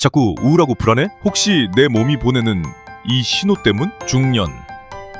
자꾸 우울하고 불안해? 혹시 내 몸이 보내는 이 신호 때문? 중년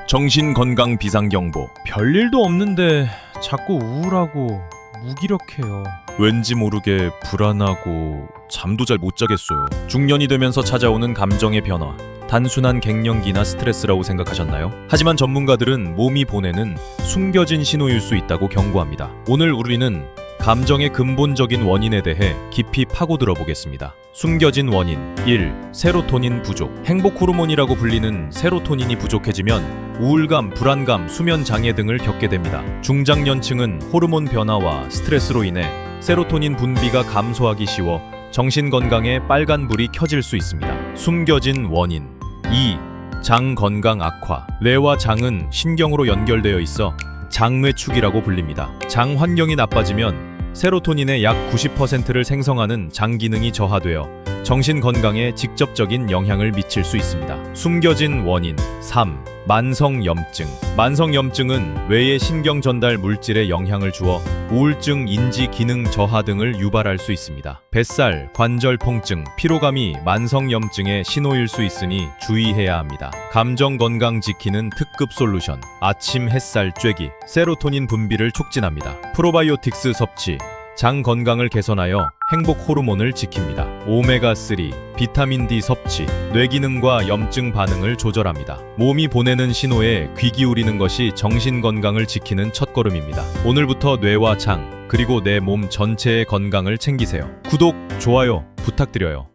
정신 건강 비상 경보 별일도 없는데 자꾸 우울하고 무기력해요. 왠지 모르게 불안하고 잠도 잘 못 자겠어요. 중년이 되면서 찾아오는 감정의 변화. 단순한 갱년기나 스트레스라고 생각하셨나요? 하지만 전문가들은 몸이 보내는 숨겨진 신호일 수 있다고 경고합니다. 오늘 우리는 감정의 근본적인 원인에 대해 깊이 파고들어 보겠습니다. 숨겨진 원인 1. 세로토닌 부족. 행복 호르몬이라고 불리는 세로토닌이 부족해지면 우울감, 불안감, 수면 장애 등을 겪게 됩니다. 중장년층은 호르몬 변화와 스트레스로 인해 세로토닌 분비가 감소하기 쉬워 정신 건강에 빨간불이 켜질 수 있습니다. 숨겨진 원인 2. 장 건강 악화. 뇌와 장은 신경으로 연결되어 있어 장뇌축이라고 불립니다. 장 환경이 나빠지면 세로토닌의 약 90%를 생성하는 장 기능이 저하되어 정신 건강에 직접적인 영향을 미칠 수 있습니다. 숨겨진 원인 3. 만성 염증. 만성 염증은 뇌의 신경 전달 물질에 영향을 주어 우울증, 인지 기능 저하 등을 유발할 수 있습니다. 뱃살, 관절 통증, 피로감이 만성 염증의 신호일 수 있으니 주의해야 합니다. 감정 건강 지키는 특급 솔루션. 아침 햇살 쬐기. 세로토닌 분비를 촉진합니다. 프로바이오틱스 섭취. 장 건강을 개선하여 행복 호르몬을 지킵니다. 오메가3, 비타민 D 섭취, 뇌 기능과 염증 반응을 조절합니다. 몸이 보내는 신호에 귀 기울이는 것이 정신 건강을 지키는 첫걸음입니다. 오늘부터 뇌와 장, 그리고 내 몸 전체의 건강을 챙기세요. 구독, 좋아요 부탁드려요.